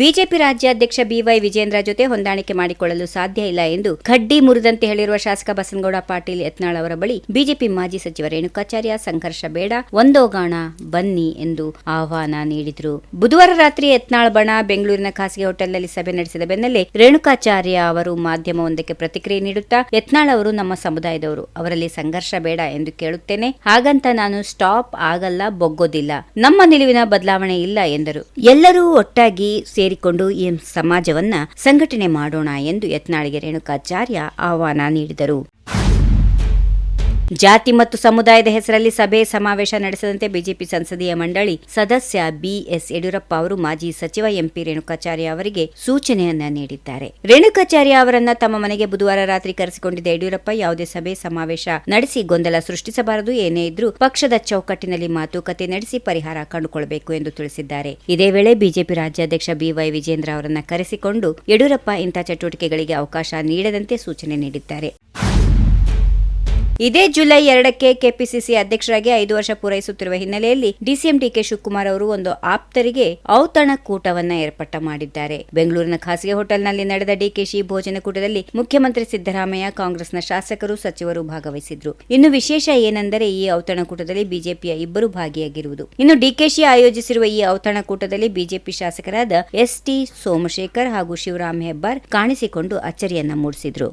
BJP ರಾಜ್ಯಾಧ್ಯಕ್ಷ BY Vijendra ಜೊತೆ ಹೊಂದಾಣಿಕೆ ಮಾಡಿಕೊಳ್ಳಲು ಸಾಧ್ಯ ಇಲ್ಲ ಎಂದು ಖಡ್ಡಿ ಮುರಿದಂತೆ ಹೇಳಿರುವ ಶಾಸಕ ಬಸನಗೌಡ ಪಾಟೀಲ್ ಯತ್ನಾಳ್ ಅವರ ಬಳಿ ಬಿಜೆಪಿ ಮಾಜಿ ಸಚಿವ ರೇಣುಕಾಚಾರ್ಯ ಸಂಘರ್ಷ ಬೇಡ ಒಂದೋಗಾಣ ಬನ್ನಿ ಎಂದು ಆಹ್ವಾನ ನೀಡಿದರು. ಬುಧವಾರ ರಾತ್ರಿ ಯತ್ನಾಳ್ ಬಣ, ಬೆಂಗಳೂರಿನ ಖಾಸಗಿ ಹೋಟೆಲ್ನಲ್ಲಿ ಸಭೆ ನಡೆಸಿದ ಬೆನ್ನಲ್ಲೇ ರೇಣುಕಾಚಾರ್ಯ ಅವರು ಮಾಧ್ಯಮವೊಂದಕ್ಕೆ ಪ್ರತಿಕ್ರಿಯೆ ನೀಡುತ್ತಾ, ಯತ್ನಾಳ್ ಅವರು ನಮ್ಮ ಸಮುದಾಯದವರು, ಅವರಲ್ಲಿ ಸಂಘರ್ಷ ಬೇಡ ಎಂದು ಕೇಳುತ್ತೇನೆ, ಹಾಗಂತ ನಾನು ಸ್ಟಾಪ್ ಆಗಲ್ಲ, ಬೊಗ್ಗೋದಿಲ್ಲ, ನಮ್ಮ ನಿಲುವಿನ ಬದಲಾವಣೆ ಇಲ್ಲ ಎಂದರು. ಎಲ್ಲರೂ ಒಟ್ಟಾಗಿ ಸೇರಿಕೊಂಡು ಈ ಸಮಾಜವನ್ನ ಸಂಘಟನೆ ಮಾಡೋಣ ಎಂದು ಯತ್ನಾಳಿಗೆ ರೇಣುಕಾಚಾರ್ಯ ಆಹ್ವಾನ ನೀಡಿದರು. ಜಾತಿ ಮತ್ತು ಸಮುದಾಯದ ಹೆಸರಲ್ಲಿ ಸಭೆ ಸಮಾವೇಶ ನಡೆಸದಂತೆ ಬಿಜೆಪಿ ಸಂಸದೀಯ ಮಂಡಳಿ ಸದಸ್ಯ ಬಿಎಸ್ ಯಡಿಯೂರಪ್ಪ ಅವರು ಮಾಜಿ ಸಚಿವ ಎಂಪಿ ರೇಣುಕಾಚಾರ್ಯ ಅವರಿಗೆ ಸೂಚನೆಯನ್ನ ನೀಡಿದ್ದಾರೆ. ರೇಣುಕಾಚಾರ್ಯ ಅವರನ್ನ ತಮ್ಮ ಮನೆಗೆ ಬುಧವಾರ ರಾತ್ರಿ ಕರೆಸಿಕೊಂಡಿದ್ದ ಯಡಿಯೂರಪ್ಪ ಯಾವುದೇ ಸಭೆ ಸಮಾವೇಶ ನಡೆಸಿ ಗೊಂದಲ ಸೃಷ್ಟಿಸಬಾರದು, ಏನೇ ಇದ್ರೂ ಪಕ್ಷದ ಚೌಕಟ್ಟಿನಲ್ಲಿ ಮಾತುಕತೆ ನಡೆಸಿ ಪರಿಹಾರ ಕಂಡುಕೊಳ್ಳಬೇಕು ಎಂದು ತಿಳಿಸಿದ್ದಾರೆ. ಇದೇ ವೇಳೆ ಬಿಜೆಪಿ ರಾಜ್ಯಾಧ್ಯಕ್ಷ ಬಿವೈ ವಿಜೇಂದ್ರ ಅವರನ್ನ ಕರೆಸಿಕೊಂಡು ಯಡಿಯೂರಪ್ಪ ಇಂಥ ಚಟುವಟಿಕೆಗಳಿಗೆ ಅವಕಾಶ ನೀಡದಂತೆ ಸೂಚನೆ ನೀಡಿದ್ದಾರೆ. ಇದೇ ಜುಲೈ ಎರಡಕ್ಕೆ ಕೆಪಿಸಿಸಿ ಅಧ್ಯಕ್ಷರಾಗಿ ಐದು ವರ್ಷ ಪೂರೈಸುತ್ತಿರುವ ಹಿನ್ನೆಲೆಯಲ್ಲಿ ಡಿಸಿಎಂ ಡಿಕೆ ಶಿವಕುಮಾರ್ ಅವರು ಒಂದು ಆಪ್ತರಿಗೆ ಔತಣ ಕೂಟವನ್ನ ಏರ್ಪಟ್ಟ ಮಾಡಿದ್ದಾರೆ. ಬೆಂಗಳೂರಿನ ಖಾಸಗಿ ಹೋಟೆಲ್ನಲ್ಲಿ ನಡೆದ ಡಿಕೆಶಿ ಭೋಜನ ಕೂಟದಲ್ಲಿ ಮುಖ್ಯಮಂತ್ರಿ ಸಿದ್ದರಾಮಯ್ಯ, ಕಾಂಗ್ರೆಸ್ನ ಶಾಸಕರು, ಸಚಿವರು ಭಾಗವಹಿಸಿದ್ರು. ಇನ್ನು ವಿಶೇಷ ಏನೆಂದರೆ ಈ ಔತಣಕೂಟದಲ್ಲಿ ಬಿಜೆಪಿಯ ಇಬ್ಬರು ಭಾಗಿಯಾಗಿರುವುದು. ಇನ್ನು ಡಿಕೆಶಿ ಆಯೋಜಿಸಿರುವ ಈ ಔತಣಕೂಟದಲ್ಲಿ ಬಿಜೆಪಿ ಶಾಸಕರಾದ ಎಸ್ಟಿ ಸೋಮಶೇಖರ್ ಹಾಗೂ ಶಿವರಾಮ್ ಹೆಬ್ಬಾರ್ ಕಾಣಿಸಿಕೊಂಡು ಅಚ್ಚರಿಯನ್ನ ಮೂಡಿಸಿದ್ರು.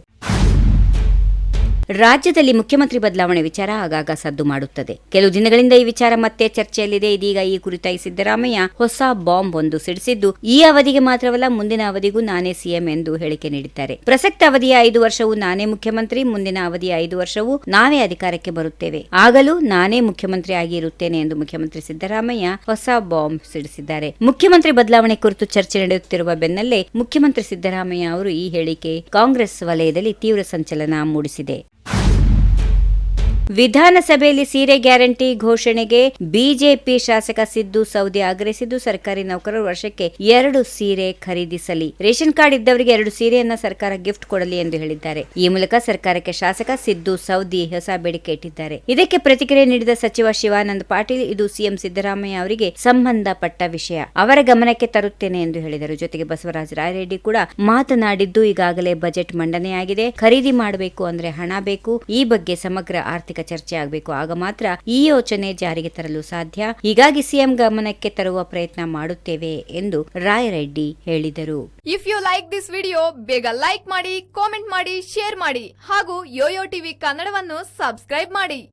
ರಾಜ್ಯದಲ್ಲಿ ಮುಖ್ಯಮಂತ್ರಿ ಬದಲಾವಣೆ ವಿಚಾರ ಆಗಾಗ ಸದ್ದು ಮಾಡುತ್ತದೆ. ಕೆಲವು ದಿನಗಳಿಂದ ಈ ವಿಚಾರ ಮತ್ತೆ ಚರ್ಚೆಯಲ್ಲಿದೆ. ಇದೀಗ ಈ ಕುರಿತಾಗಿ ಸಿದ್ದರಾಮಯ್ಯ ಹೊಸ ಬಾಂಬ್ ಒಂದು ಸಿಡಿಸಿದ್ದು, ಈ ಅವಧಿಗೆ ಮಾತ್ರವಲ್ಲ, ಮುಂದಿನ ಅವಧಿಗೂ ನಾನೇ ಸಿಎಂ ಎಂದು ಹೇಳಿಕೆ ನೀಡಿದ್ದಾರೆ. ಪ್ರಸಕ್ತ ಅವಧಿಯ ಐದು ವರ್ಷವೂ ನಾನೇ ಮುಖ್ಯಮಂತ್ರಿ, ಮುಂದಿನ ಅವಧಿಯ ಐದು ವರ್ಷವೂ ನಾವೇ ಅಧಿಕಾರಕ್ಕೆ ಬರುತ್ತೇವೆ. ಆಗಲೂ ನಾನೇ ಮುಖ್ಯಮಂತ್ರಿ ಆಗಿ ಇರುತ್ತೇನೆ ಎಂದು ಮುಖ್ಯಮಂತ್ರಿ ಸಿದ್ದರಾಮಯ್ಯ ಹೊಸ ಬಾಂಬ್ ಸಿಡಿಸಿದ್ದಾರೆ. ಮುಖ್ಯಮಂತ್ರಿ ಬದಲಾವಣೆ ಕುರಿತು ಚರ್ಚೆ ನಡೆಯುತ್ತಿರುವ ಬೆನ್ನಲ್ಲೇ ಮುಖ್ಯಮಂತ್ರಿ ಸಿದ್ದರಾಮಯ್ಯ ಅವರು ಈ ಹೇಳಿಕೆ ಕಾಂಗ್ರೆಸ್ ವಲಯದಲ್ಲಿ ತೀವ್ರ ಸಂಚಲನ ಮೂಡಿಸಿದೆ. ವಿಧಾನಸಭೆಯಲ್ಲಿ ಸೀರೆ ಗ್ಯಾರಂಟಿ ಘೋಷಣೆಗೆ ಬಿಜೆಪಿ ಶಾಸಕ ಸಿದ್ದು ಸೌದಿ ಆಗ್ರಹಿಸಿದ್ದು, ಸರ್ಕಾರಿ ನೌಕರರು ವರ್ಷಕ್ಕೆ ಎರಡು ಸೀರೆ ಖರೀದಿಸಲಿ. ರೇಷನ್ ಕಾರ್ಡ್ ಇದ್ದವರಿಗೆ ಎರಡು ಸೀರೆಯನ್ನ ಸರ್ಕಾರ ಗಿಫ್ಟ್ ಕೊಡಲಿ ಎಂದು ಹೇಳಿದ್ದಾರೆ. ಈ ಮೂಲಕ ಸರ್ಕಾರಕ್ಕೆ ಶಾಸಕ ಸಿದ್ದು ಸೌದಿ ಹೊಸ ಬೇಡಿಕೆ ಇಟ್ಟಿದ್ದಾರೆ. ಇದಕ್ಕೆ ಪ್ರತಿಕ್ರಿಯೆ ನೀಡಿದ ಸಚಿವ ಶಿವಾನಂದ ಪಾಟೀಲ್, ಇದು ಸಿಎಂ ಸಿದ್ದರಾಮಯ್ಯ ಅವರಿಗೆ ಸಂಬಂಧಪಟ್ಟ ವಿಷಯ. ಅವರ ಗಮನಕ್ಕೆ ತರುತ್ತೇನೆ ಎಂದು ಹೇಳಿದರು. ಜೊತೆಗೆ ಬಸವರಾಜ ರಾಯರೆಡ್ಡಿ ಕೂಡ ಮಾತನಾಡಿದ್ದು, ಈಗಾಗಲೇ ಬಜೆಟ್ ಮಂಡನೆಯಾಗಿದೆ. ಖರೀದಿ ಮಾಡಬೇಕು ಅಂದ್ರೆ ಹಣ ಬೇಕು. ಈ ಬಗ್ಗೆ ಸಮಗ್ರ ಆರ್ಥಿಕ ಚರ್ಚೆ ಆಗಬೇಕು. ಆಗ ಮಾತ್ರ ಈ ಯೋಚನೆ ಜಾರಿಗೆ ತರಲು ಸಾಧ್ಯ. ಹೀಗಾಗಿ ಸಿಎಂ ಗಮನಕ್ಕೆ ತರುವ ಪ್ರಯತ್ನ ಮಾಡುತ್ತೇವೆ ಎಂದು ರಾಯರೆಡ್ಡಿ ಹೇಳಿದರು. If you like this video ಬೇಗ ಲೈಕ್ ಮಾಡಿ ಕಾಮೆಂಟ್ ಮಾಡಿ ಶೇರ್ ಮಾಡಿ ಹಾಗೂ ಯೋಯೋ ಟಿವಿ ಕನ್ನಡವನ್ನು ಸಬ್ಸ್ಕ್ರೈಬ್ ಮಾಡಿ.